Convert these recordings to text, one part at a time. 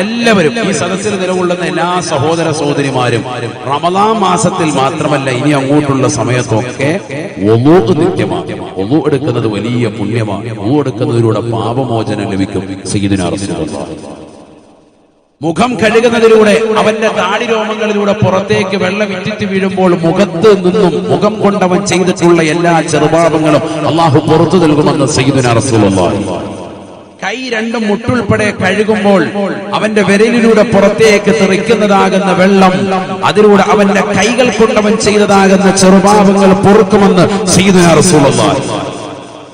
എല്ലാവരും ഈ സദസ്സിൽ നിലകൊള്ളുന്ന എല്ലാ സഹോദര സഹോദരിമാരും റമദാം മാസത്തിൽ മാത്രമല്ല ഇനി അങ്ങോട്ടുള്ള സമയത്തൊക്കെ നിത്യമാണ് എടുക്കുന്നത് വലിയ പുണ്യമാണ്. ഒന്നു എടുക്കുന്നതിലൂടെ പാപമോചനം ലഭിക്കും. മുഖം കഴുകുന്നതിലൂടെ അവന്റെ താടി രോമങ്ങളിലൂടെ പുറത്തേക്ക് വെള്ളം ഇറ്റിറ്റ് വീഴുമ്പോൾ മുഖത്ത് നിന്നും മുഖം കൊണ്ടവൻ ചെയ്തിട്ടുള്ള എല്ലാ ചെറുപാപങ്ങളും അള്ളാഹു പുറത്തു നൽകുമെന്ന് സയ്യിദുന റസൂലുള്ളാഹി. കൈ രണ്ടും മുട്ടുൾപ്പെടെ കഴുകുമ്പോൾ അവന്റെ വിരലിലൂടെ പുറത്തേക്ക് തെറിക്കുന്നതാകുന്ന വെള്ളം. അതിലൂടെ അവന്റെ കൈകൾ കൊണ്ടവൻ ചെയ്തതാകുന്ന ചെറുപാപങ്ങൾ പൊറുക്കുമെന്ന്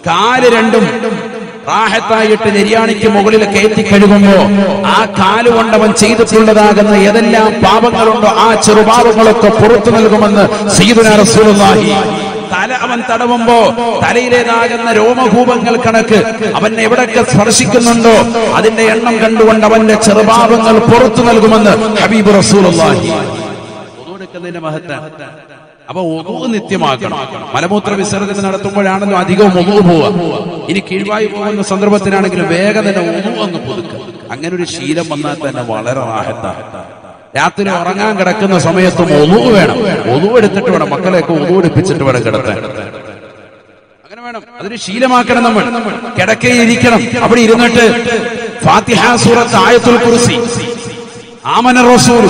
കാൽ രണ്ടും റാഹത്തായിട്ട് നെര്യാണിക്ക് മുകളിൽ കയറ്റി കഴുകുമ്പോ ആ കാൽ കൊണ്ടവൻ ചെയ്തിട്ടുള്ളതാകുന്ന ഏതെല്ലാം പാപങ്ങളുണ്ടോ ആ ചെറുപാപങ്ങളൊക്കെ പുറത്തു നൽകുമെന്ന് സയ്യിദുനാ റസൂലുള്ളാഹി തല അവൻ തടവുമ്പോ തലയിലേതാകുന്ന രോമകൂപങ്ങൾ കണക്ക് അവൻ എവിടൊക്കെ സ്പർശിക്കുന്നുണ്ടോ അതിന്റെ എണ്ണം കണ്ടുകൊണ്ട് അവന്റെ ചെറുപാപങ്ങൾ പുറത്തു നൽകുമെന്ന് ഹബീബ് അപ്പൊ ഒതു നിത്യമാക്കണം. മലമൂത്ര വിസർജനം നടത്തുമ്പോഴാണല്ലോ അധികവും ഒതു പോവുക. ഇനി കീഴ്വായി പോകുന്ന സന്ദർഭത്തിനാണെങ്കിലും വേഗം തന്നെ അങ്ങ് പുതുക്കുക. അങ്ങനെ ഒരു ശീലം വന്നാൽ തന്നെ വളരെ റാഹത്താണ്. രാത്രി ഉറങ്ങാൻ കിടക്കുന്ന സമയത്തും ഒതു വേണം ഒതു എടുത്തിട്ട് വേണം മക്കളെയൊക്കെ ഒതു എടുപ്പിച്ചിട്ട് വേണം കിടത്താൻ അങ്ങനെ വേണം അതൊരു ശീലമാക്കണം നമ്മൾ കിടക്കയിൽ ഇരിക്കണം അവിടെ ഇരുന്നിട്ട് ഫാത്തിഹ സൂറത്ത് ആയത്തുൽ കുർസി آمن الرسول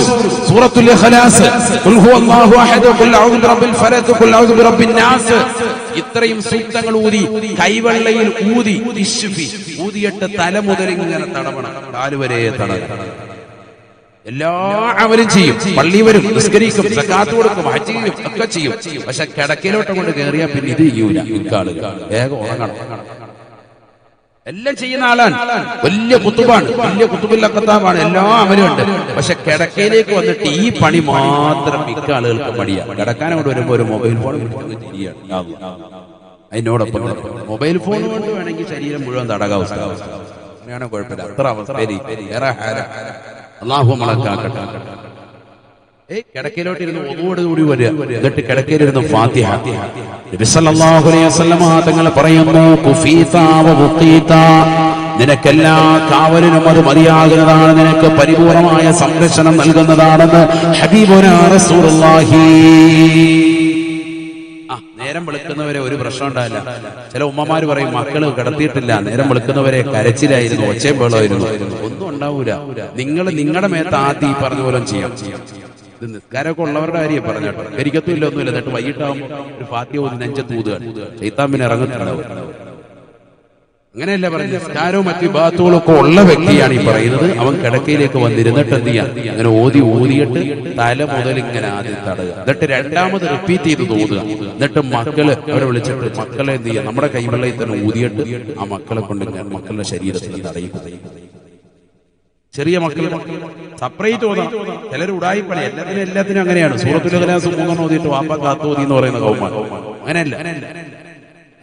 سورة الإخلاص قل هو الله أحد قل أعوذ برب الفلق قل أعوذ برب الناس ഇത്രയും സൂക്തങ്ങൾ ഊതി കൈവെള്ളയിൽ ഊതി ഇശ്ഫി ഊതിയിട്ട് തല മുതൽ ഇങ്ങനെ തടവണം കാലുവരെ തടവണം എല്ലാ അവരും ചെയ്യും. പള്ളി വരും നിസ്കരിക്കും സക്കാത്ത് കൊടുക്കും ഹജ്ജ് ചെയ്യും ഒക്കെ ചെയ്യും. പക്ഷെ കിടക്കയിലോട്ട് കൊണ്ട് കയറിയാൽ പിന്നെ ഇത് ചെയ്യൂല. ഇക്കാൾ വേഗം ഉറങ്ങണം. എല്ലാം ചെയ്യുന്ന ആളാണ്. വലിയ കുത്തുബാണ്. വലിയ കുത്തുബില്ല കത്താബാണ് എല്ലാം അവരുണ്ട് പക്ഷെ കിടക്കയിലേക്ക് വന്നിട്ട് ഈ പണി മാത്രം മിക്ക ആളുകൾക്ക് മടിയാണ് കിടക്കാനോട് അവിടെ വരുമ്പോ ഒരു മൊബൈൽ ഫോൺ. അതിനോടൊപ്പം മൊബൈൽ ഫോൺ കൊണ്ട് വേണമെങ്കിൽ ശരീരം മുഴുവൻ തടകാവസ്ഥ അങ്ങനെയാണോ കുഴപ്പമില്ല. അത്ര അവസ്ഥ അള്ളാഹു നമ്മളൊക്കെ ഏയ് കിടക്കയിലോട്ടിരുന്ന് ഒന്നുകൂടി വരിക. എന്നിട്ട് കിടക്കയിലിരുന്ന് ഫാത്തിഹ. തങ്ങൾ പറയുന്നു നിനക്കെല്ലാ കാവലിനും അത് മതിയാകുന്നതാണ്. നിനക്ക് പരിപൂർണമായ സംരക്ഷണം നൽകുന്നതാണെന്ന് ഹബീബുനാ റസൂലുള്ളാഹി. ആ നേരം വെളുക്കുന്നവരെ പ്രശ്നം ഉണ്ടാവില്ല ചില ഉമ്മമാര് പറയും മക്കൾ കിടത്തിയിട്ടില്ല നേരം വെളുക്കുന്നവരെ കരച്ചിലായിരുന്നു ഒച്ചയും വെള്ളമായിരുന്നു ഒന്നും ഉണ്ടാവൂല. നിങ്ങൾ നിങ്ങളുടെ മേത്ത് ആദ്യം ഈ പറഞ്ഞ പോലെ ചെയ്യാം ഇത് നിസ്കാരമൊക്കെ ഉള്ളവരുടെ കാര്യം പറഞ്ഞു എനിക്കത്തും ഇല്ല ഒന്നുമില്ല. എന്നിട്ട് വൈകിട്ടാകുമ്പോൾ ഒരു ഫാത്തിയ ഒന്ന് നെഞ്ചത്ത് ഊതുകയാണ് ചെയ്ത്താൻ പിന്നെ ഇറങ്ങുന്നുണ്ടാവും. അങ്ങനെയല്ല പറഞ്ഞു നിസ്കാരവും മറ്റു വിഭാഗത്തുകളും ഒക്കെ ഉള്ള വ്യക്തിയാണ് ഈ പറയുന്നത്. അവൻ കിടക്കയിലേക്ക് വന്നിരുന്നിട്ട് എന്ത് ചെയ്യാം? അങ്ങനെ ഓതി ഊതിയിട്ട് തല മുതൽ ഇങ്ങനെ ആദ്യം തടയുക. എന്നിട്ട് രണ്ടാമത് റിപ്പീറ്റ് ചെയ്ത് തോന്നുക. എന്നിട്ട് മക്കൾ അവരെ വിളിച്ചിട്ട് മക്കളെ എന്ത് ചെയ്യുക? നമ്മുടെ കൈവെള്ളയിൽ തന്നെ ഊതിയിട്ട് ആ മക്കളെ കൊണ്ട് ഞാൻ മക്കളുടെ ശരീരത്തിൽ തടയുക. ചെറിയ മക്കൾ സെപ്പറേറ്റ് ഓതാം. ചിലർ ഉടായിപ്പണി. എല്ലാത്തിനും എല്ലാത്തിനും അങ്ങനെയാണ്. സൂറത്തുൽ കലാസ് മൂന്നെണ്ണം ഓതിയിട്ട് വാപ്പ കാത്തോതി എന്ന് പറയുന്ന കൗമാൻ അങ്ങനെയല്ല.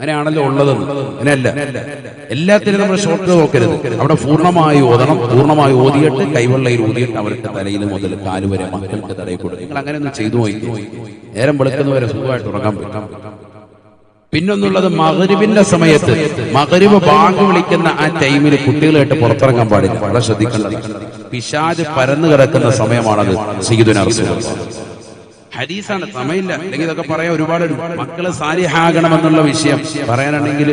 അങ്ങനെയാണല്ലോ ഉള്ളത്. അങ്ങനെയല്ല. എല്ലാത്തിനും നമ്മൾ ഷോർട്ട് നോക്കരുത് അവിടെ പൂർണമായി ഓതണം. പൂർണമായി ഓതിയിട്ട് കൈവെള്ളയിൽ ഊതിയിട്ട് അവരുടെ തലയിൽ മുതൽ കാലുവരെ മക്കൾക്ക് തടയിൽ കൊടുക്കും. നിങ്ങൾ അങ്ങനെ ഒന്നും ചെയ്തു പോയി നേരം വെളുക്കുന്ന വരെ സുഖമായിട്ട് ഉറങ്ങാൻ പറ്റും. പിന്നൊന്നുള്ളത് മകരിവിന്റെ സമയത്ത് മകരിവ് ബാങ്ക് വിളിക്കുന്ന ആ ടൈമിൽ കുട്ടികളായിട്ട് പുറത്തിറങ്ങാൻ പാടില്ല. വളരെ ശ്രദ്ധിക്കേണ്ടത് പിശാജ് പരന്നു കിടക്കുന്ന സമയമാണത് റസൂലുള്ളാഹി ഹദീസാണ് സമയമില്ല അല്ലെങ്കിൽ ഇതൊക്കെ പറയാൻ ഒരുപാട് മക്കൾ സാലിഹാകണമെന്നുള്ള വിഷയം. പറയാനാണെങ്കിൽ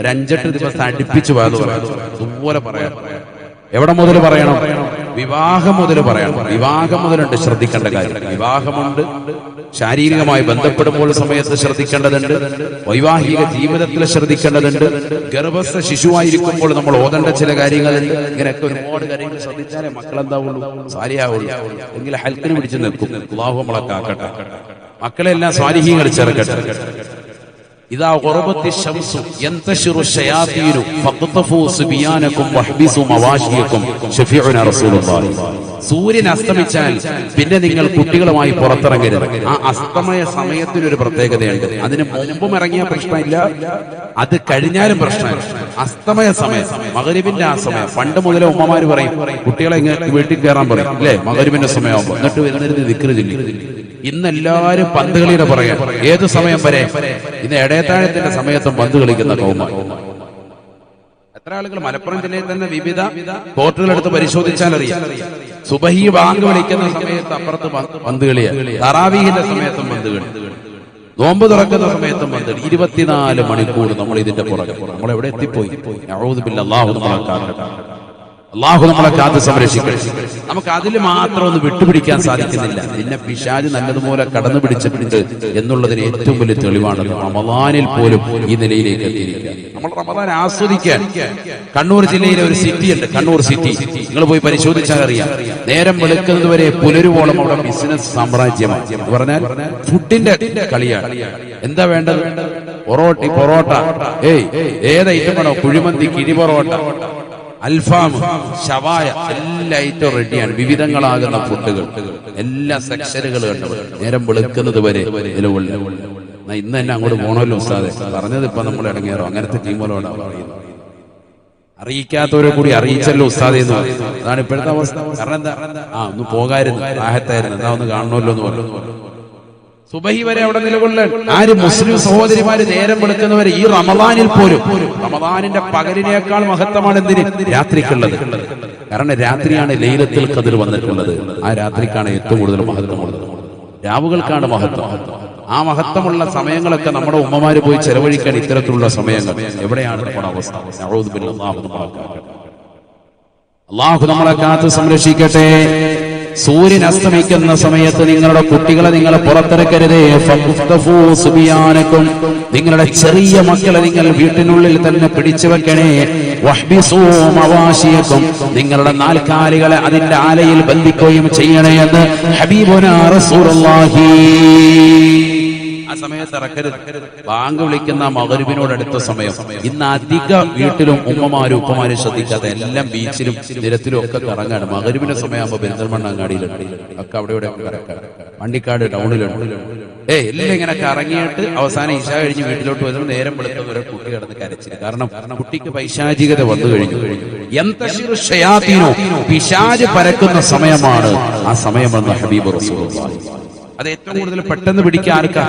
ഒരു അഞ്ചെട്ട് ദിവസം അടുപ്പിച്ച് പോയത് പറയാം. ഇതുപോലെ പറയാം. എവിടെ മുതൽ പറയണം? വിവാഹം മുതൽ പറയണം. വിവാഹം മുതലുണ്ട് ശ്രദ്ധിക്കേണ്ട കാര്യം. വിവാഹമുണ്ട്. ശാരീരികമായി ബന്ധപ്പെടുമ്പോൾ സമയത്ത് ശ്രദ്ധിക്കേണ്ടതുണ്ട്. വൈവാഹിക ജീവിതത്തിൽ ശ്രദ്ധിക്കേണ്ടതുണ്ട്. ഗർഭസ്ഥ ശിശുവായിരിക്കുമ്പോൾ നമ്മൾ ഓതേണ്ട ചില കാര്യങ്ങളുണ്ട്. ഇങ്ങനെയൊക്കെ ഒരുപാട് കാര്യങ്ങൾ ശ്രദ്ധിച്ചാലേ മക്കളെന്താവുള്ളൂ? സാരിയാവുള്ളൂ എങ്കിൽ ഹെൽത്തിന് പിടിച്ച് നിൽക്കും. നമ്മളൊക്കെ ആക്കട്ടെ മക്കളെല്ലാം സ്വാരിഹ്യങ്ങൾ ചേർക്കട്ടെ. ഇതാ ഉറബത്തി ശംസു യന്തശിറു ശയാതീനു ഫഖ്തഫു സുബിയാനക്കും വഹ്ബിസു മവാശിയക്കും ശഫീഉന റസൂലുള്ളാഹി. സൂര്യൻ അസ്തമിച്ചാൽ പിന്നെ നിങ്ങൾ കുട്ടികളുമായി പുറത്തിറങ്ങരുത്. ആ അസ്തമയ സമയത്തിന് ഒരു പ്രത്യേകതയുണ്ട്. അതിന് മുമ്പും ഇറങ്ങിയ പ്രശ്നമില്ല. അത് കഴിഞ്ഞാലും പ്രശ്നമില്ല. അസ്തമയ സമയം മകരുവിന്റെ ആ സമയം. പണ്ട് മുതലേ ഉമ്മമാര് പറയും കുട്ടികളെ വീട്ടിൽ കയറാൻ പറയും. അല്ലേ മകരുവിന്റെ സമയമാകുമ്പോൾ എന്നിട്ട് വരുന്നതിന് വിക്രുതില്ല ഇന്ന് എല്ലാവരും പന്ത് കളിയുടെ പറയാം ഏത് സമയം വരെ? ഇന്ന് ഇടയത്താഴത്തിന്റെ സമയത്തും പന്ത് കളിക്കുന്ന എത്ര ആളുകൾ മലപ്പുറം ജില്ലയിൽ തന്നെ വിവിധ കോർട്ടുകൾ എടുത്ത് പരിശോധിച്ചാൽ അറിയാം സുബഹി ബാങ്ക് വിളിക്കുന്ന സമയത്ത് അപ്പുറത്ത് പന്ത് കളിയാണ് തറാവീഹിന്റെ സമയത്തും പന്ത് കളി. നോമ്പ് തുറക്കുന്ന സമയത്തും പന്ത് ഇരുപത്തിനാല് മണിക്കൂർ നമ്മൾ ഇതിന്റെ പുറകെ. നമ്മൾ എവിടെ എത്തിപ്പോയി? അല്ലാഹു നമ്മളെ. അള്ളാഹു നമ്മളെ കാത്ത് സംരക്ഷിക്കും നമുക്ക് അതിൽ മാത്രം ഒന്ന് വിട്ടുപിടിക്കാൻ സാധിക്കുന്നില്ല. പിന്നെ പിശാജ് നല്ലതുപോലെ കടന്നു പിടിച്ചിട്ടുണ്ട് എന്നുള്ളതിന് ഏറ്റവും വലിയ തെളിവാണ് റമദാനിൽ പോലും ഈ നിലയിലേക്ക് നമ്മൾ റമദാൻ ആസ്വദിക്കാൻ കണ്ണൂർ ജില്ലയിലെ ഒരു സിറ്റി ഉണ്ട് കണ്ണൂർ സിറ്റി നിങ്ങൾ പോയി പരിശോധിച്ചാൽ അറിയാം. നേരം വെളുക്കുന്നത് വരെ പുലരുവോളം അവിടെ ബിസിനസ് സാമ്രാജ്യമാണ്. പറഞ്ഞാൽ ഫുഡിന്റെ കളിയാണ്. എന്താ വേണ്ടത്? പൊറോട്ടി പൊറോട്ട. ഏയ് ഏത് ഐറ്റം വേണോ? കുഴിമന്തി കിഴി പൊറോട്ട. അൽഫാം ഷവായ എല്ലാ ഐറ്റവും റെഡിയാണ് വിവിധങ്ങളാകുന്ന ഫുഡുകൾ എല്ലാ സെക്ഷനുകൾ ഉണ്ട് നേരം വെളുക്കുന്നത് വരെ ഇന്ന് തന്നെ അങ്ങോട്ട് പോണല്ലോ ഉസ്താദെ. പറഞ്ഞത് ഇപ്പൊ നമ്മൾ ഇടങ്ങേറോ അങ്ങനത്തെ ടീമുകളോട് പറയുന്നത്. അറിയിക്കാത്തവരെ കൂടി അറിയിച്ചല്ലോ ഉസ്താദെ എന്ന് പറയും അതാണ് ഇപ്പോഴത്തെ അവസ്ഥ. കാരണം എന്താ? ആ ഒന്ന് പോകായിരുന്നു. ആഹത്തായിരുന്നു എന്താ ഒന്ന് കാണണമല്ലോ എന്ന് പറഞ്ഞു. സുബഹി വരെ അവിടെ നിലകൊള്ളാൻ. ആര് മുസ്ലിം സഹോദരിമാര് നേരം വെളുക്കുന്നവരെ ഈ റമദാനിൽ പോലും? റമദാനിന്റെ പകലിനേക്കാൾ മഹത്വമാണ് എന്തിന്? രാത്രിക്കുള്ളത്. കാരണം രാത്രിയാണ് ലൈലത്തിൽ കതിർ വന്നിട്ടുള്ളത്. ആ രാത്രിക്കാണ് ഏറ്റവും കൂടുതൽ മഹത്വമുള്ളത്. രാവുകൾക്കാണ് മഹത്വം. ആ മഹത്വമുള്ള സമയങ്ങളൊക്കെ നമ്മുടെ ഉമ്മമാര് പോയി ചെലവഴിക്കാൻ ഇത്തരത്തിലുള്ള സമയങ്ങൾ. എവിടെയാണ് നമ്മുടെ അവസ്ഥ. അള്ളാഹു നമ്മളെ കാത്ത് സംരക്ഷിക്കട്ടെ. സൂര്യൻ അസ്തമിക്കുന്ന സമയത്ത് നിങ്ങളുടെ കുട്ടികളെ നിങ്ങൾ പുറത്തിറക്കരുത്. നിങ്ങളുടെ ചെറിയ മക്കളെ നിങ്ങൾ വീട്ടിനുള്ളിൽ തന്നെ പിടിച്ചു വെക്കണേ. വഹ്ബിസൂ മവാശിയക്കും. നിങ്ങളുടെ നാൽക്കാലികളെ അതിന്റെ ആലയിൽ ബന്ധിക്കുകയും ചെയ്യണേ എന്ന് ഹബീബുന റസൂലുള്ളാഹി. ആ സമയത്ത് ഇറക്കരുത്. ബാങ്ക് വിളിക്കുന്ന മകരുവിനോട് അടുത്ത സമയം. ഇന്ന് അധിക വീട്ടിലും ഉമ്മമാരും ഉപ്പമാരും ശ്രദ്ധിക്കാതെ എല്ലാം ബീച്ചിലും നിരത്തിലും ഒക്കെ കറങ്ങാണ്. മകരുവിന്റെ സമയമാകുമ്പോ പെരിന്തൽമണ്ണ അങ്ങാടിയിലുണ്ട് ഒക്കെ അവിടെ ഇവിടെ വണ്ടിക്കാട് ടൗണിലുണ്ട് ഏ എല്ലാം ഇങ്ങനെ കറങ്ങിയിട്ട് അവസാനം ഇഷ കഴിഞ്ഞ് വീട്ടിലോട്ട് വരുമ്പോൾ നേരം വെളുത്തവരെ കുട്ടി കിടന്ന് കരച്ചില്ല കാരണം കുട്ടിക്ക് പൈശാചികത വന്നു കഴിഞ്ഞു. എന്തോ പിശാജ് പരക്കുന്ന സമയമാണ് ആ സമയമെന്ന് ഹബീബ് റസൂലുള്ളാഹി. അത് ഏറ്റവും കൂടുതൽ പെട്ടെന്ന് പിടിക്കാൻ ആർക്കാ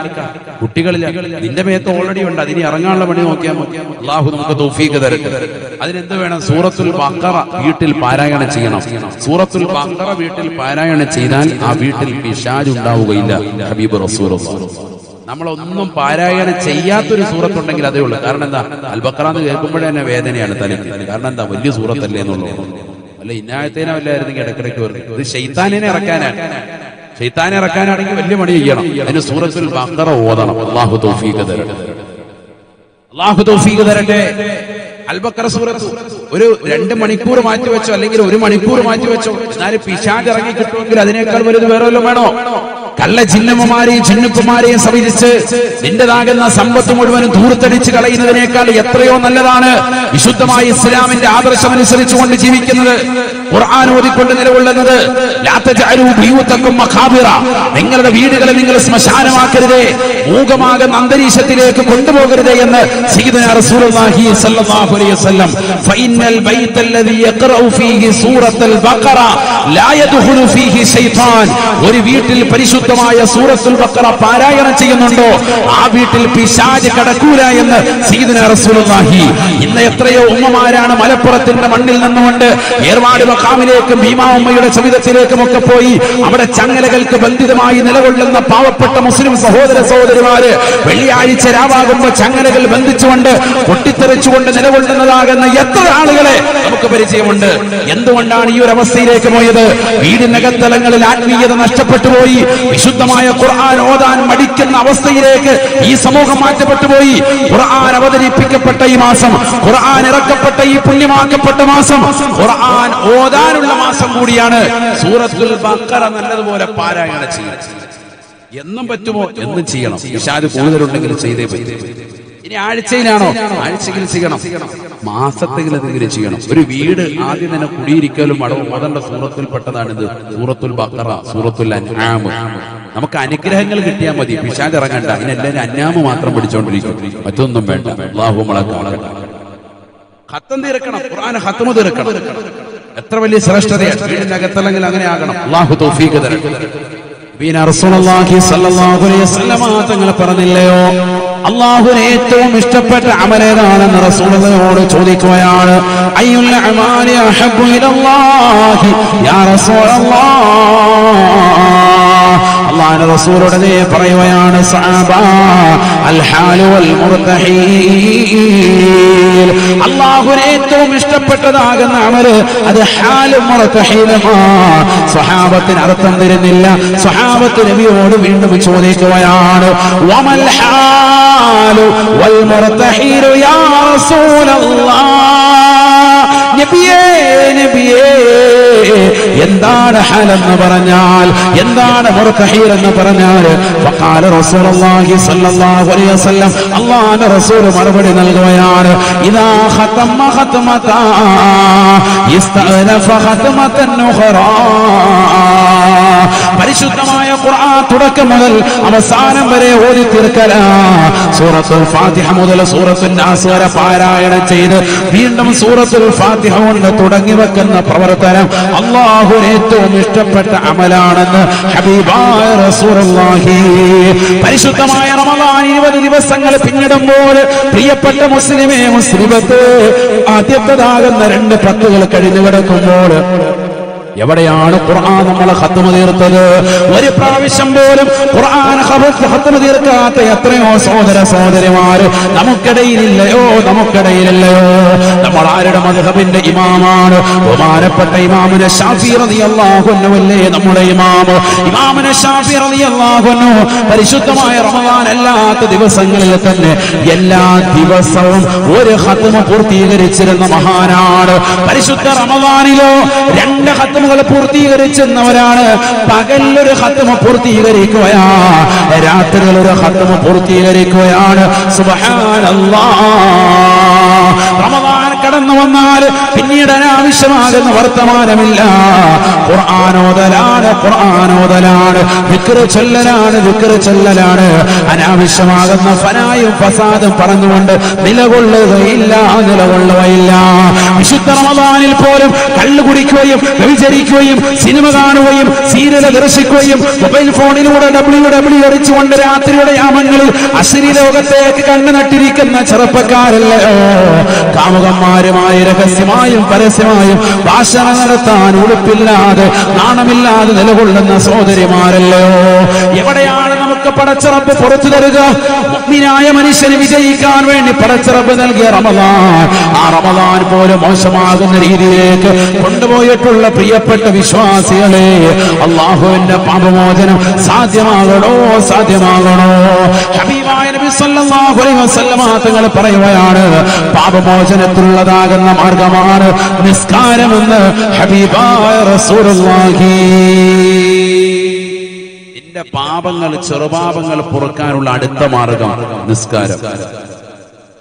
കുട്ടികളില്ല നിന്റെ മേത്ത് ഓൾറെഡി ഉണ്ട് അതിന് ഇറങ്ങാനുള്ള പണി നോക്കിയാൽ മതി. അള്ളാഹു നമുക്ക് തൗഫീഖ് തരട്ടെ. അതിനെന്ത് വേണം? സൂറത്തുൽ ബഖറ വീട്ടിൽ പാരായണം ചെയ്യണം. സൂറത്തുൽ ബഖറ വീട്ടിൽ പാരായണം ചെയ്താൽ ആ വീട്ടിൽ പിശാജ് ഉണ്ടാവുകയില്ല ഹബീബ് റസൂർ നമ്മളൊന്നും പാരായണം ചെയ്യാത്തൊരു സൂറത്തുണ്ടെങ്കിൽ അതേ ഉള്ളൂ. കാരണം എന്താ? അൽബക്കറ എന്ന് കേൾക്കുമ്പോഴേ തന്നെ വേദനയാണ് തലയ്ക്ക്. കാരണം എന്താ? വലിയ സൂറത്തല്ലേ എന്നുള്ളത് അല്ല ഇന്നായത്തേനെ വല്ലായിരുന്നെങ്കിൽ ഇടക്കിടയ്ക്ക് വരും? ഇത് ഷെയ്ത്താനിനെ ഇറക്കാനാണ്. ഷെയ്ത്താനെ ഇറക്കാനാണെങ്കിൽ വലിയ പണി ചെയ്യണം. അതിന് സൂറത്തിൽ ബഖറ ഓതണം. അള്ളാഹു തൗഫീഖ് തരട്ടെ. അള്ളാഹു തൗഫീഖ് തരട്ടെ. അൽബക്കറ സൂറത്ത് ഒരു രണ്ട് മണിക്കൂർ മാറ്റി വെച്ചോ അല്ലെങ്കിൽ ഒരു മണിക്കൂർ മാറ്റി വെച്ചോ. എന്നാലും പിശാജ് ഇറങ്ങി കിട്ടുമെങ്കിൽ അതിനേക്കാൾ വലുത് വേറെ വല്ലതും വേണോ? കള്ള ചിഹ്നമ്മമാരെയും ചിന്നുപ്പമാരെയും സമീപിച്ച് നിന്റേതാകുന്ന സമ്പത്ത് മുഴുവനും ധൂർത്തടിച്ച് കളയുന്നതിനേക്കാൾ എത്രയോ നല്ലതാണ് വിശുദ്ധമായ ഇസ്ലാമിന്റെ ആദർശം അനുസരിച്ചുകൊണ്ട് ജീവിക്കുന്നത്. ഖുർആൻ ഓതിക്കൊണ്ട് നിലകൊള്ളുന്നത് നിങ്ങളുടെ വീടുകളെ നിങ്ങൾ ശ്മശാനമാക്കരുതേ. മൂകമാകുന്ന അന്തരീക്ഷത്തിലേക്ക് കൊണ്ടുപോകരുതേ എന്ന് ഒരു വീട്ടിൽ പരിശുദ്ധമായ സൂറത്തുൽ ബക്കറ പാരായണം ചെയ്യുന്നുണ്ടോ? ആ വീട്ടിൽ പിശാജ് കടക്കൂല എന്ന് സയ്യിദുനാ റസൂലുള്ളാഹി. ഇന്ന് എത്രയോ ഉമ്മമാരാണ് മലപ്പുറത്തിന്റെ മണ്ണിൽ നിന്നുകൊണ്ട് ഏർവാട് മക്കാമിലേക്കും ഭീമാ ഉമ്മയുടെ സവിധത്തിലേക്കും ഒക്കെ പോയി അവിടെ ചങ്ങലകൾക്ക് ബന്ധിതമായി നിലകൊള്ളുന്ന പാവപ്പെട്ട മുസ്ലിം സഹോദര സഹോദരിമാര് വെള്ളിയാഴ്ച രാവാകുമ്പോ ചങ്ങലകൾ ബന്ധിച്ചുകൊണ്ട് പൊട്ടിത്തെറിച്ചുകൊണ്ട് നിലകൊള്ളുന്നതാകുന്ന എത്ര ആളുകളെ നമുക്ക് പരിചയമുണ്ട്. എന്തുകൊണ്ടാണ് ഈ ഒരു അവസ്ഥയിലേക്ക് പോയത്? വീടിനകത്തലങ്ങളിൽ ആത്മീയത നഷ്ടപ്പെട്ടു പോയി. വിശുദ്ധമായ ഖുർആൻ ഓതാൻ മടിക്കുന്ന അവസ്ഥയിലേക്ക് ഈ സമൂഹം മാറ്റപ്പെട്ടു പോയി. ഖുർആൻ അവതരിപ്പിക്കപ്പെട്ട ഈ മാസം ഖുർആൻ ഇറക്കപ്പെട്ട ഈ പുണ്യമാക്കപ്പെട്ട മാസം ഖുർആൻ ഓതാനുള്ള മാസം കൂടിയാണ് സൂറത്തുൽ ബക്കറ നല്ലതുപോലെ പാരായണം ചെയ്യണം എന്നും പറ്റുമോ? എന്നും ചെയ്യണം. ഇഷാദ് കൂടുതലുണ്ടെങ്കിൽ ചെയ്തേ പറ്റും. ഇനി ആഴ്ചയിലാണോ? ആഴ്ചയിൽ ചെയ്യണം. മാസത്തിൽ എന്തെങ്കിലും ചെയ്യണം. ഒരു വീട് ആദ്യം തന്നെ കുടിയിരിക്കലും അടവും സൂറത്തിൽ പെട്ടതാണിത്. സൂറത്തുൽ ബക്കറ സൂറത്തുൽ അൻആം. നമുക്ക് അനുഗ്രഹങ്ങൾ കിട്ടിയാൽ മതി. പിശാദ് ഇറങ്ങണ്ട. അതിനെല്ലാവരും അന്നാമ് മാത്രം പിടിച്ചോണ്ടിരിക്കും. മറ്റൊന്നും വേണ്ട. അള്ളാഹു ഖത്തം തീർക്കണം. ഖുർആൻ ഖത്തമ തീർക്കണം. എത്ര വലിയ ശ്രേഷ്ഠതയാണ്? അങ്ങനെ ആകണം. അള്ളാഹു വസല്ലമ തങ്ങൾ പറഞ്ഞില്ലയോ? അള്ളാഹുവിന് ഏറ്റവും ഇഷ്ടപ്പെട്ട അമലേതാണെന്ന് റസൂലയോട് ചോദിക്കുകയാണ്. അയ്യുൽ റസൂലല്ലാഹ് അള്ളാഹുവിന്റെ റസൂലുടനെ പറയുകയാണ് അള്ളാഹുന് ഏറ്റവും ഇഷ്ടപ്പെട്ടതാകുന്ന അമൽ അത് ഹാലും സ്വഹാബത്തിന് അർത്ഥം തരുന്നില്ല. സ്വഹാബത്ത് നബിയോട് വീണ്ടും ചോദിക്കുകയാണ് വമൽ ഹാലു വൽ മുറത്തഹീലു യാ റസൂലല്ലാഹ് നബിയേ നബിയേ എന്താണ് ഹലെന്ന് പറഞ്ഞാൽ എന്താണ് എന്ന് പറഞ്ഞാൽ റസൂലുള്ളാഹി സ്വല്ലല്ലാഹു അലൈഹി വസല്ലം റസൂൽ മറുപടി നൽകുകയാണ് ഇദാ ഖതമ പരിശുദ്ധമായ ഖുർആൻ തുടക്കം മുതൽ അവസാനം വരെ ഓതി തീർക്കല. സൂറത്തുൽ ഫാത്തിഹ മുതൽ സൂറത്തുൽ നാസ് വരെ പാരായണം ചെയ്ത് വീണ്ടും സൂറത്തുൽ ഫാത്തിഹ കൊണ്ട് തുടങ്ങി വെക്കുന്ന പ്രവർത്തനം അള്ളാഹു ഏറ്റവും ഇഷ്ടപ്പെട്ട അമലാണെന്ന് ഹബീബായ റസൂലുള്ളാഹി. പരിശുദ്ധമായ റമദാൻ ഇരുപത് ദിവസങ്ങൾ പിന്നിടുമ്പോൾ പ്രിയപ്പെട്ട മുസ്ലിമേ മുസ്ലിമത്ത് ആദ്യത്തതാകുന്ന രണ്ട് പത്തുകൾ കഴിഞ്ഞു കിടക്കുമ്പോൾ എവിടെയാണ് ഖുർആൻ നമ്മൾ ഖത്മ തീർത്തത്? ഒരു പ്രാവശ്യം പോലും ഖുർആൻ ഖത്മ തീർക്കാത്ത എത്രയോ സഹോദര സഹോദരിമാര് നമുക്കിടയിലില്ലയോ? നമുക്കിടയിലില്ലയോ? നമ്മൾ ആരുടെ മദ്ഹബിന്റെ ഇമാമാണ്. ബഹുമാനപ്പെട്ട ഇമാമിന് ഷാഫി റളിയല്ലാഹു അൻഹു അല്ലേ നമ്മുടെ ഇമാം ഇമാമിന് ഷാഫി റളിയല്ലാഹു അൻഹു പരിശുദ്ധമായ റമദാൻ അല്ലാത്ത ദിവസങ്ങളിൽ തന്നെ എല്ലാ ദിവസവും ഒരു ഖത്മ പൂർത്തീകരിച്ചിരുന്ന മഹാനാണ്. പരിശുദ്ധ റമദാനിലോ രണ്ട് ഖത്മുകൾ പൂർത്തീകരിച്ചെന്നവരാണ് പകലൊരു ഹത്തമ പൂർത്തീകരിക്കുകയാ രാത്രിയിൽ ഒരു ഖത്മ പൂർത്തീകരിക്കുകയാണ്. റമദാൻ കടന്നു വന്നാൽ പിന്നീട് അനാവശ്യമാകുന്ന വർത്തമാനമില്ല. ഖുർആാനോദലാണ് ഖുർആാനോദലാണ് വിക്ര ചൊല്ലലാണ് വിക്ര ചൊല്ലലാണ്. അനാവശ്യമാകുന്ന ഫനായും ഫസാദും പറഞ്ഞുകൊണ്ട് നിലകൊള്ളുകയില്ല നിലകൊള്ളുകയില്ല. വിശുദ്ധ റമദാനിൽ പോലും കള്ളു കുടിക്കുകയും വ്യഭിചരിക്കുകയും സിനിമ കാണുകയും സീരിയൽ ദർശിക്കുകയും മൊബൈൽ ഫോണിലൂടെ ഡബ്ല്യു ഡബ്ല്യു അടിച്ചുകൊണ്ട് രാത്രിയുടെ യാമങ്ങളിൽ അശ്ലീ ലോകത്തേക്ക് കണ്ണു നട്ടിരിക്കുന്ന ചെറുപ്പക്കാരല്ലയോ കാമുകന്മാരുമായി രഹസ്യമായും പരസ്യമായും ഭാഷണ നടത്താൻ ഉടുപ്പില്ലാതെ നാണമില്ലാതെ നിലകൊള്ളുന്ന സഹോദരിമാരല്ലയോ എവിടെയാണ് നമുക്ക് പടച്ചിറപ്പ് പുറത്തു തരുക. മുഗ്മിനായ മനുഷ്യന് വിജയിക്കാൻ വേണ്ടി പടച്ചിറപ്പ് നൽകിയ റമദാൻ. ആ റമദാൻ പോലും മോശമാകുന്ന രീതിയിലേക്ക് കൊണ്ടുപോയിട്ടുള്ള പ്രിയപ്പെട്ട വിശ്വാസികളെ അള്ളാഹുവിന്റെ പാപമോചനം സാധ്യമാകണോ? സാധ്യമാകണോ? ഹബീബായ നബി സല്ലല്ലാഹു അലൈഹി വസല്ലമ തങ്ങൾ പറയുകയാണ് പാപമോചനത്തിലുള്ളതാകുന്ന മാർഗമാണ് നിസ്കാരമെന്ന് ഹബീബായ റസൂലുള്ളാഹി. എന്റെ പാപങ്ങൾ ചെറുപാപങ്ങൾ പുറക്കാനുള്ള അടുത്ത മാർഗം നിസ്കാരം.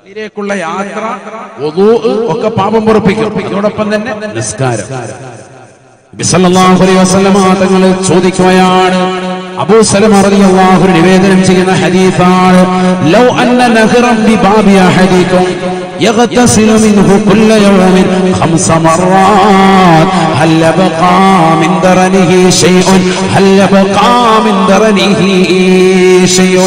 ഇതിലേക്കുള്ള യാത്ര ഒക്കെ പാപം പുറപ്പിക്കും. ഇതോടൊപ്പം തന്നെ നിസ്കാരം. തങ്ങൾ ചോദിക്കുകയാണ് അബൂ സലമ റളിയല്ലാഹു നിവേദനം ചെയ്യുന്ന ഹദീസാണ് ലൗ അന്ന ബി ബിബാബി അഹദികും يغتسل منه كل يوم خمس مرات هل يبقى من درنه شيء هل يبقى من درنه شيء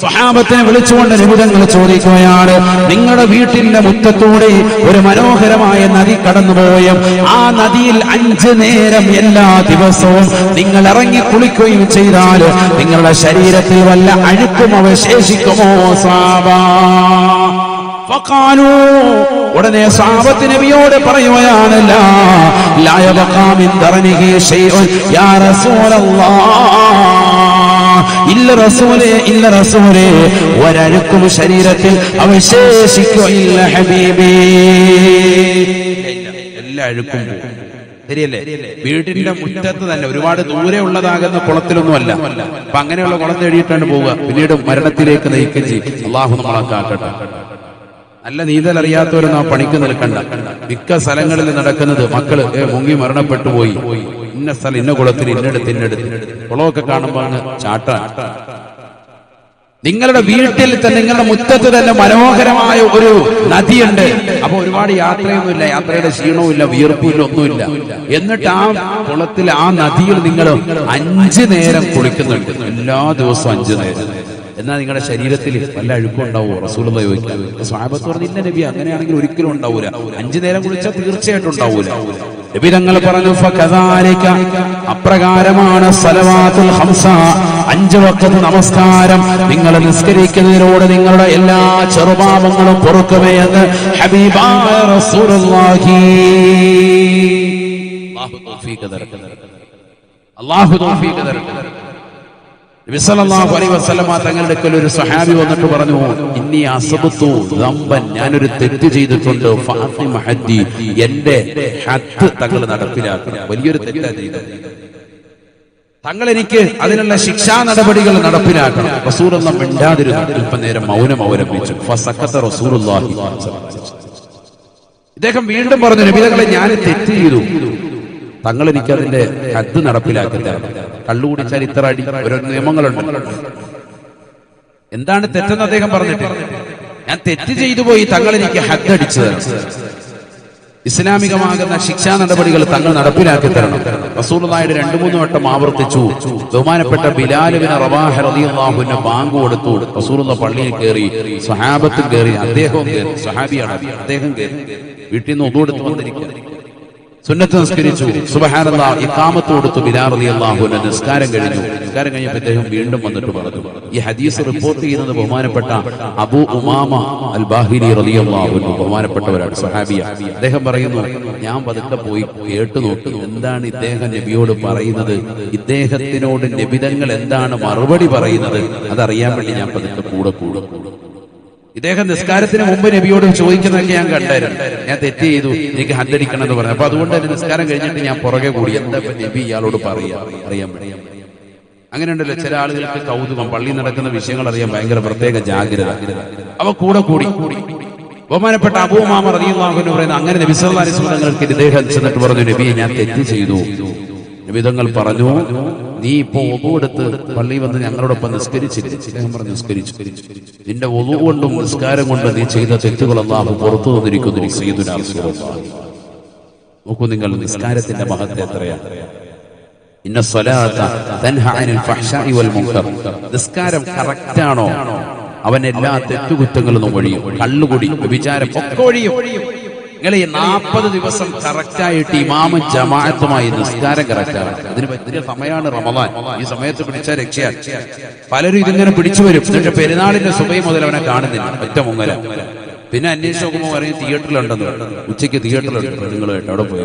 സ്വഹാബത്തിനെ വിളിച്ചുകൊണ്ട് നിബുധങ്ങൾ ചോദിക്കുകയാണ് നിങ്ങളുടെ വീട്ടിന്റെ മുറ്റത്തൂടെ ഒരു മനോഹരമായ നദി കടന്നുപോയും ആ നദിയിൽ അഞ്ച് നേരം എല്ലാ ദിവസവും നിങ്ങൾ ഇറങ്ങി കുളിക്കുകയും ചെയ്താൽ നിങ്ങളുടെ ശരീരത്തിൽ വല്ല അഴുക്കും അവശേഷിക്കുമോ സാബാ ഫഖാലൂ ഉടനെ സാബത്ത് നബിയോട് പറയുകയാണ് ഇല്ല റസൂലേ ഇല്ല റസൂലേ. ഒരഴുക്കും ശരീരത്തിൽ അവശേഷിക്കുകയില്ല ഹബീബി. എല്ലാ അഴുക്കും. ശരിയല്ലേ? വീടിന്റെ മുറ്റത്ത് തന്നെ ഒരുപാട് ദൂരെ ഉള്ളതാകുന്ന കുളത്തിലൊന്നുമല്ല. അപ്പൊ അങ്ങനെയുള്ള കുളം തേടിയിട്ടാണ് പോവുക. പിന്നീട് മരണത്തിലേക്ക് നയിക്കുകയും ചെയ്യും. അള്ളാഹു നമ്മളെ കാക്കട്ടെ. നല്ല നീന്തൽ അറിയാത്തവരൊന്നും ആ പണിക്ക് നിൽക്കണ്ട. മിക്ക സ്ഥലങ്ങളിൽ നടക്കുന്നത് മക്കൾ മുങ്ങി മരണപ്പെട്ടു പോയി. ഇന്ന സ്ഥലം ഇന്ന കുളത്തിൽ ഇന്നെടുത്ത് ഇന്നെടുത്ത്. കുളമൊക്കെ കാണുമ്പോൾ അങ്ങ് ചാട്ട. നിങ്ങളുടെ വീട്ടിൽ തന്നെ നിങ്ങളുടെ മുറ്റത്ത് തന്നെ മനോഹരമായ ഒരു നദിയുണ്ട്. അപ്പൊ ഒരുപാട് യാത്രയൊന്നുമില്ല യാത്രയുടെ ക്ഷീണവുമില്ല വിയർപ്പുമില്ല ഒന്നുമില്ല. എന്നിട്ട് ആ കുളത്തിൽ ആ നദിയിൽ നിങ്ങൾ അഞ്ചു നേരം കുളിക്കുന്നുണ്ട്. എല്ലാ ദിവസവും അഞ്ചു നേരം. എന്നാൽ നിങ്ങളുടെ ശരീരത്തിൽ വല്ല അഴുക്കും ഉണ്ടാവൂ റസൂലുള്ള ചോദിക്കാം. സ്വാബത്ത് പറഞ്ഞില്ല നബി അങ്ങനെയാണെങ്കിൽ ഒരിക്കലും ഉണ്ടാവൂല. അഞ്ചു നേരം കുളിച്ചാൽ തീർച്ചയായിട്ടും ഉണ്ടാവൂല. നബി തങ്ങൾ പറഞ്ഞു അപ്രകാരമാണ് സലവാത്തുൽ ഹംസ അഞ്ച് വക്കത്ത് നമസ്കാരം. നിങ്ങൾ നിസ്കരിക്കുന്നതിനോട് നിങ്ങളുടെ എല്ലാ ചെറുപാപങ്ങളും പൊറുക്കുമേ എന്ന് റസൂലുള്ളാഹി. അല്ലാഹു തൗഫീഖ് തരട്ടെ. അല്ലാഹു തൗഫീഖ് തരട്ടെ. നബി സല്ലല്ലാഹു അലൈഹി വസല്ലമ തങ്ങളുടെ അടുക്കൽ ഒരു സഹാബി വന്നിട്ട് പറഞ്ഞു ഇന്നി അസബത്തു ദമ്പൻ ഞാനൊരു തെറ്റ് ചെയ്തിട്ടുണ്ട്. ഫാത്തിമ ഹദ്ദി എന്റെ ഹത്ത് തങ്ങൾ നടപ്പിലാക്കണം വലിയൊരു തെറ്റാ ചെയ്തത്. തങ്ങൾ എനിക്ക് അതിനുള്ള ശിക്ഷാ നടപടികൾ നടപ്പിലാക്കണം. റസൂലുള്ള മിണ്ടാതിരുന്നു. അല്പനേരം മൗനം അവലംബിച്ചു. ഫസക്കത്ത റസൂലുള്ളാഹി. ഇദ്ദേഹം വീണ്ടും പറഞ്ഞു നബിതകളെ ഞാൻ തെറ്റ് ചെയ്തു. തങ്ങൾ എനിക്ക് അതിന്റെ ഹദ് നടപ്പിലാക്കി കള്ളുകൂടി ഇത്ര അടി ഓരോ നിയമങ്ങളുണ്ട്. എന്താണ് തെറ്റെന്ന് അദ്ദേഹം പറഞ്ഞിട്ട്? ഞാൻ തെറ്റ് ചെയ്തു പോയി തങ്ങൾ എനിക്ക് ഹദ് അടിച്ചു തരണം ഇസ്ലാമികമാകുന്ന ശിക്ഷാ നടപടികൾ തങ്ങൾ നടപ്പിലാക്കി തരണം റസൂലുള്ളാഹിയുടെ രണ്ടു മൂന്ന് വട്ടം ആവർത്തിച്ചു. ബഹുമാനപ്പെട്ട ബിലാലുവിന് റവാഹ റളിയല്ലാഹുവിന് ബാങ്ക് കൊടുത്തു. റസൂലുള്ള പള്ളിയിൽ കയറി സ്വഹാബത്തും കയറി അദ്ദേഹവും കയറി സ്വഹാബിയാണ് അദ്ദേഹം കയറി. വീട്ടിൽ നിന്ന് ഒന്നുകൊടുത്തു വന്നിരിക്കുക സുന്നത്ത് നിസ്കരിച്ചു സുബഹാനല്ലാ ഇഖാമത്ത് കൊടുത്തു. റളിയല്ലാഹു അൻഹു നിസ്കാരം കഴിഞ്ഞു. നിസ്കാരം കഴിഞ്ഞപ്പോൾ അദ്ദേഹം വീണ്ടും വന്നിട്ട് പറഞ്ഞു. ഈ ഹദീസ് റിപ്പോർട്ട് ചെയ്യുന്നത് ബഹുമാനപ്പെട്ട അബു ഉമാമ അൽ ബാഹിരി റളിയല്ലാഹു അൻഹു ബഹുമാനപ്പെട്ടവരാണ് സഹാബിയ അദ്ദേഹം പറയുന്നു ഞാൻ പതുക്കെ പോയി കേട്ടു നോക്കി. എന്താണ് ഇദ്ദേഹം നബിയോട് പറയുന്നത്? ഇദ്ദേഹത്തിനോട് നബിതങ്ങൾ എന്താണ് മറുപടി പറയുന്നത്? അതറിയാൻ വേണ്ടി ഞാൻ പതുക്കെ കൂടെ കൂടെ കൂടെ ഇദ്ദേഹം നിസ്കാരത്തിന് മുമ്പ് നബിയോട് ചോദിക്കുന്നതൊക്കെ ഞാൻ കണ്ടായിരുന്നു. ഞാൻ തെറ്റ് ചെയ്തു. എനിക്ക് ഹണ്ടടിക്കണം എന്ന് പറഞ്ഞു. അപ്പൊ അതുകൊണ്ട് തന്നെ നിസ്കാരം കഴിഞ്ഞിട്ട് ഞാൻ പുറകെ കൂടി. എന്താ നബി ഇയാളോട് പറയാ? അറിയാൻ അങ്ങനെയുണ്ടല്ലോ ചില ആളുകൾക്ക് കൗതുകം പള്ളി നടക്കുന്ന വിഷയങ്ങൾ അറിയാൻ ഭയങ്കര പ്രത്യേക ജാഗ്രത. അവ കൂടെ കൂടി. ബഹുമാനപ്പെട്ട അബൂമാമ അറിയുന്നു പറയുന്നത് അങ്ങനെ നബി അലൈഹി വസല്ലം തങ്ങൾക്ക് ഇദ്ദേഹം ചെന്നിട്ട് പറഞ്ഞു നബിയെ ഞാൻ തെറ്റ് ചെയ്തു. നബിതങ്ങൾ പറഞ്ഞു നീ ഇപ്പോ ഒതു എടുത്ത് പള്ളി വന്ന് ഞങ്ങളോടൊപ്പം നിസ്കരിച്ചില്ല? പറഞ്ഞു നിസ്കരിച്ചു. നിന്റെ ഒതു കൊണ്ടും നിസ്കാരം കൊണ്ടും നീ ചെയ്ത തെറ്റുകൾ പുറത്തു തന്നിരിക്കുന്നു. നോക്കൂ നിങ്ങൾ നിസ്കാരത്തിന്റെ മഹത്വം എത്രയാണ്? നിസ്കാരം ആണോ? അവൻ എല്ലാ തെറ്റുകുറ്റങ്ങളും ഒഴിയും. കള്ളുകുടി വിചാരം ഒക്കെ ഒഴിയും. നിങ്ങൾ ഈ നാൽപ്പത് ദിവസം കറക്റ്റായിട്ട് ഇമാമും ജമാഅത്തുമായി നിസ്കാരം കറക്റ്റാണ്. അതിന് പറ്റിയ സമയമാണ് റമദാൻ. ഈ സമയത്ത് പിടിച്ച രക്ഷയാണ് പലരും ഇതിങ്ങനെ പിടിച്ചു വരും. എന്നിട്ട് പെരുന്നാളിന്റെ സുബൈ മുതൽ അവനെ കാണുന്നില്ല. ഒറ്റ മുങ്ങല. പിന്നെ അന്വേഷിച്ച് നോക്കുമ്പോൾ പറയും തിയേറ്ററിലുണ്ടെന്ന് ഉച്ചയ്ക്ക് തിയേറ്ററിലുണ്ട് നിങ്ങളുമായിട്ട് അവിടെ പോയി.